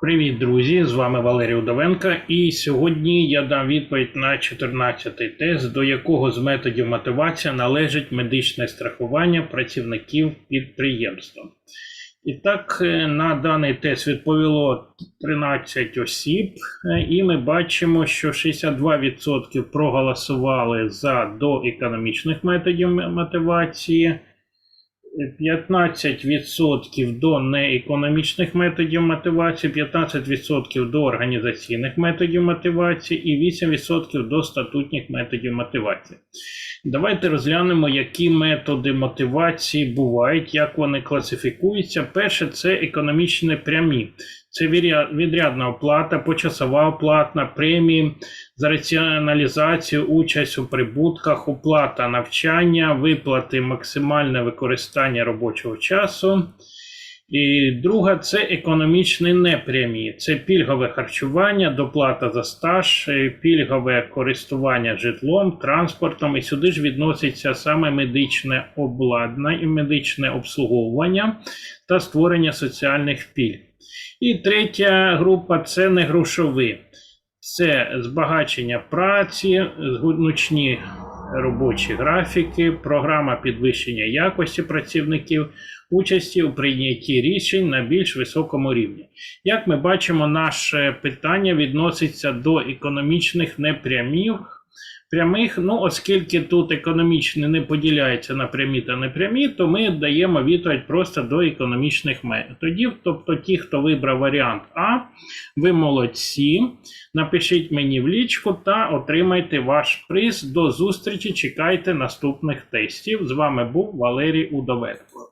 Привіт, друзі! З вами Валерій Удовенко. І сьогодні я дам відповідь на 14-й тест, до якого з методів мотивації належить медичне страхування працівників підприємства. І так, е, на даний тест відповіло 13 осіб, е, і ми бачимо, що 62% проголосували за до економічних методів мотивації. 15% до неекономічних методів мотивації, 15% до організаційних методів мотивації і 8% до статутних методів мотивації. Давайте розглянемо, які методи мотивації бувають, як вони класифікуються. Перше, це економічні прямі. Це відрядна оплата, почасова оплата, премії за раціоналізацію, участь у прибутках, оплата навчання, виплати, максимальне використання робочого часу. І друга це економічні непрямі. Це пільгове харчування, доплата за стаж, е, пільгове користування житлом, транспортом. І сюди ж відноситься саме медичне обладнання і медичне обслуговування та створення соціальних пільг. І третя група це негрошові. Це збагачення праці, гучні робочі графіки, програма підвищення якості працівників, участі у прийнятті рішень на більш високому рівні. Як ми бачимо, наше питання відноситься до економічних непрямих. Прямих, ну, оскільки тут економічні не поділяються на прямі та непрямі, то ми даємо відповідь просто до економічних методів. Тобто, ті, хто вибрав варіант А, ви молодці. Напишіть мені в лічку та отримайте ваш приз. До зустрічі. Чекайте наступних тестів. З вами був Валерій Удовенко.